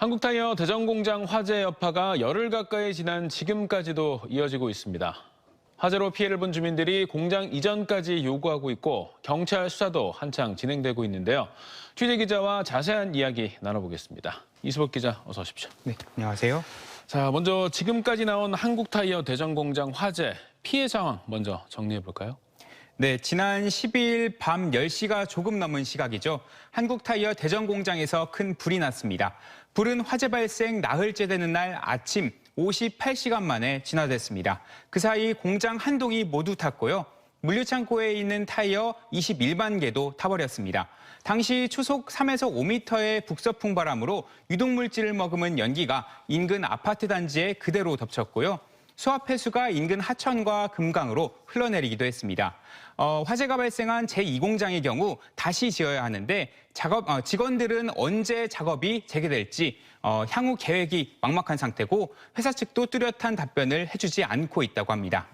한국타이어 대전공장 화재 여파가 열흘 가까이 지난 지금까지도 이어지고 있습니다. 화재로 피해를 본 주민들이 공장 이전까지 요구하고 있고 경찰 수사도 한창 진행되고 있는데요. 취재 기자와 자세한 이야기 나눠보겠습니다. 이수복 기자 어서 오십시오. 네, 안녕하세요. 자, 먼저 지금까지 나온 한국타이어 대전공장 화재 피해 상황 먼저 정리해 볼까요? 네, 지난 12일 밤 10시가 조금 넘은 시각이죠. 한국타이어 대전 공장에서 큰 불이 났습니다. 불은 화재 발생 나흘째 되는 날 아침 58시간 만에 진화됐습니다. 그 사이 공장 한 동이 모두 탔고요. 물류창고에 있는 타이어 21만 개도 타버렸습니다. 당시 초속 3에서 5m의 북서풍 바람으로 유독물질을 머금은 연기가 인근 아파트 단지에 그대로 덮쳤고요. 수압 해수가 인근 하천과 금강으로 흘러내리기도 했습니다. 어, 화재가 발생한 제2공장의 경우 다시 지어야 하는데 작업 어, 직원들은 언제 작업이 재개될지 어, 향후 계획이 막막한 상태고 회사 측도 뚜렷한 답변을 해주지 않고 있다고 합니다.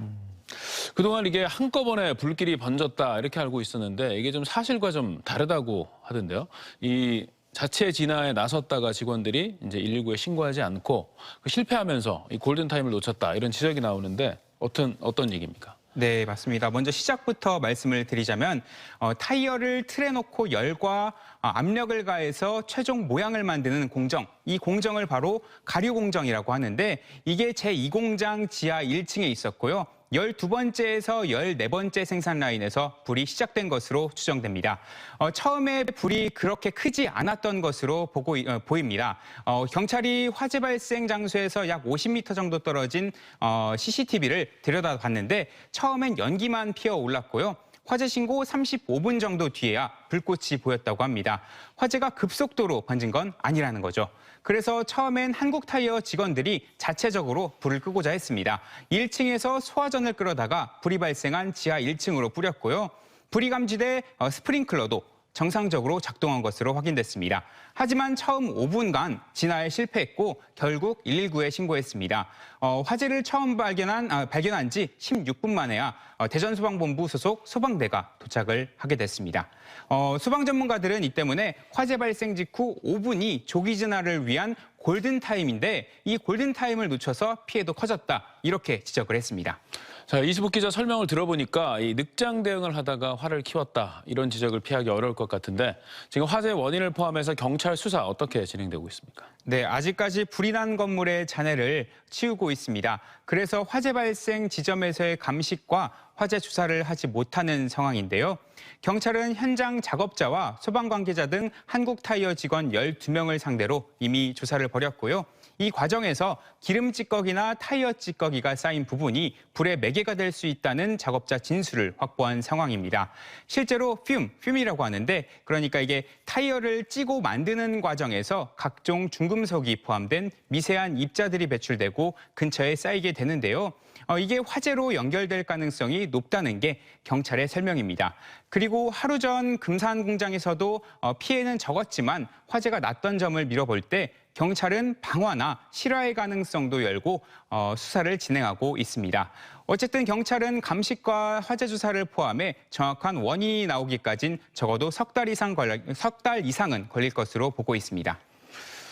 그동안 이게 한꺼번에 불길이 번졌다 이렇게 알고 있었는데 이게 좀 사실과 좀 다르다고 하던데요. 이 자체 진화에 나섰다가 직원들이 이제 119에 신고하지 않고 그 실패하면서 이 골든 타임을 놓쳤다 이런 지적이 나오는데 어떤 어떤 얘기입니까? 네, 맞습니다. 먼저 시작부터 말씀을 드리자면 어, 타이어를 틀에 놓고 열과 어, 압력을 가해서 최종 모양을 만드는 공정, 이 공정을 바로 가류 공정이라고 하는데 이게 제2공장 지하 1층에 있었고요. 12번째에서 14번째 생산 라인에서 불이 시작된 것으로 추정됩니다. 어, 처음에 불이 그렇게 크지 않았던 것으로 보고, 어, 보입니다. 어, 경찰이 화재 발생 장소에서 약 50m 정도 떨어진 어, CCTV를 들여다봤는데 처음엔 연기만 피어 올랐고요. 화재 신고 35분 정도 뒤에야 불꽃이 보였다고 합니다. 화재가 급속도로 번진 건 아니라는 거죠. 그래서 처음엔 한국타이어 직원들이 자체적으로 불을 끄고자 했습니다. 1층에서 소화전을 끌어다가 불이 발생한 지하 1층으로 뿌렸고요. 불이 감지돼 어, 스프링클러도 정상적으로 작동한 것으로 확인됐습니다. 하지만 처음 5분간 진화에 실패했고 결국 119에 신고했습니다. 어, 화재를 처음 발견한, 아, 발견한 지 16분 만에야 어, 대전소방본부 소속 소방대가 도착을 하게 됐습니다. 어, 소방 전문가들은 이 때문에 화재 발생 직후 5분이 조기 진화를 위한 골든타임인데 이 골든타임을 놓쳐서 피해도 커졌다 이렇게 지적을 했습니다. 자, 이수복 기자 설명을 들어보니까 이 늑장 대응을 하다가 화를 키웠다 이런 지적을 피하기 어려울 것 같은데 지금 화재 원인을 포함해서 경찰 수사 어떻게 진행되고 있습니까? 네, 아직까지 불이 난 건물의 잔해를 치우고 있습니다. 그래서 화재 발생 지점에서의 감식과 화재 조사를 하지 못하는 상황인데요. 경찰은 현장 작업자와 소방 관계자 등 한국타이어 직원 12명을 상대로 이미 조사를 벌였고요. 이 과정에서 기름 찌꺼기나 타이어 찌꺼기가 쌓인 부분이 불의 매개가 될 수 있다는 작업자 진술을 확보한 상황입니다. 실제로 듐, 듐이라고 하는데 그러니까 이게 타이어를 찌고 만드는 과정에서 각종 중금속이 포함된 미세한 입자들이 배출되고 근처에 쌓이게 되는데요. 어, 이게 화재로 연결될 가능성이 높다는 게 경찰의 설명입니다. 그리고 하루 전 금산 공장에서도 어, 피해는 적었지만 화재가 났던 점을 미뤄볼 때 경찰은 방화나 실화의 가능성도 열고 어, 수사를 진행하고 있습니다. 어쨌든 경찰은 감식과 화재 조사를 포함해 정확한 원인이 나오기까진 적어도 석 달 이상 걸, 석달 이상은 걸릴 것으로 보고 있습니다.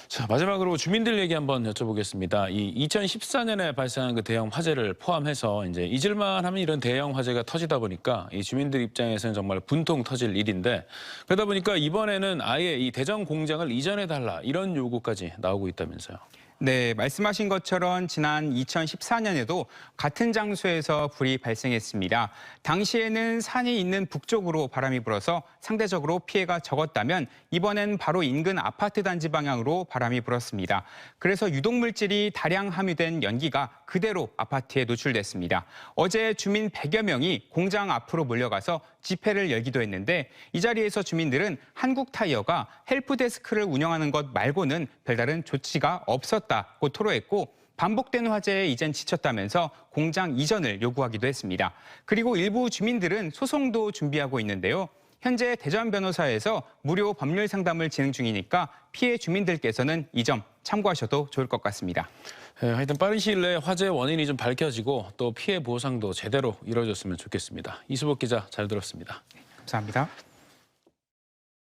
자, 마지막으로 주민들 얘기 한번 여쭤보겠습니다. 이 2014년에 발생한 그 대형 화재를 포함해서 이제 잊을만 하면 이런 대형 화재가 터지다 보니까 이 주민들 입장에서는 정말 분통 터질 일인데 그러다 보니까 이번에는 아예 이 대전 공장을 이전해 달라 이런 요구까지 나오고 있다면서요. 네, 말씀하신 것처럼 지난 2014년에도 같은 장소에서 불이 발생했습니다. 당시에는 산이 있는 북쪽으로 바람이 불어서 상대적으로 피해가 적었다면 이번엔 바로 인근 아파트 단지 방향으로 바람이 불었습니다. 그래서 유독 물질이 다량 함유된 연기가 그대로 아파트에 노출됐습니다. 어제 주민 100여 명이 공장 앞으로 몰려가서 집회를 열기도 했는데 이 자리에서 주민들은 한국타이어가 헬프데스크를 운영하는 것 말고는 별다른 조치가 없었다고 토로했고 반복된 화재에 이젠 지쳤다면서 공장 이전을 요구하기도 했습니다. 그리고 일부 주민들은 소송도 준비하고 있는데요. 현재 대전 변호사에서 무료 법률 상담을 진행 중이니까 피해 주민들께서는 이 점 참고하셔도 좋을 것 같습니다. 예, 하여튼 빠른 시일 내에 화재 원인이 좀 밝혀지고 또 피해 보상도 제대로 이루어졌으면 좋겠습니다. 이수복 기자 잘 들었습니다. 감사합니다.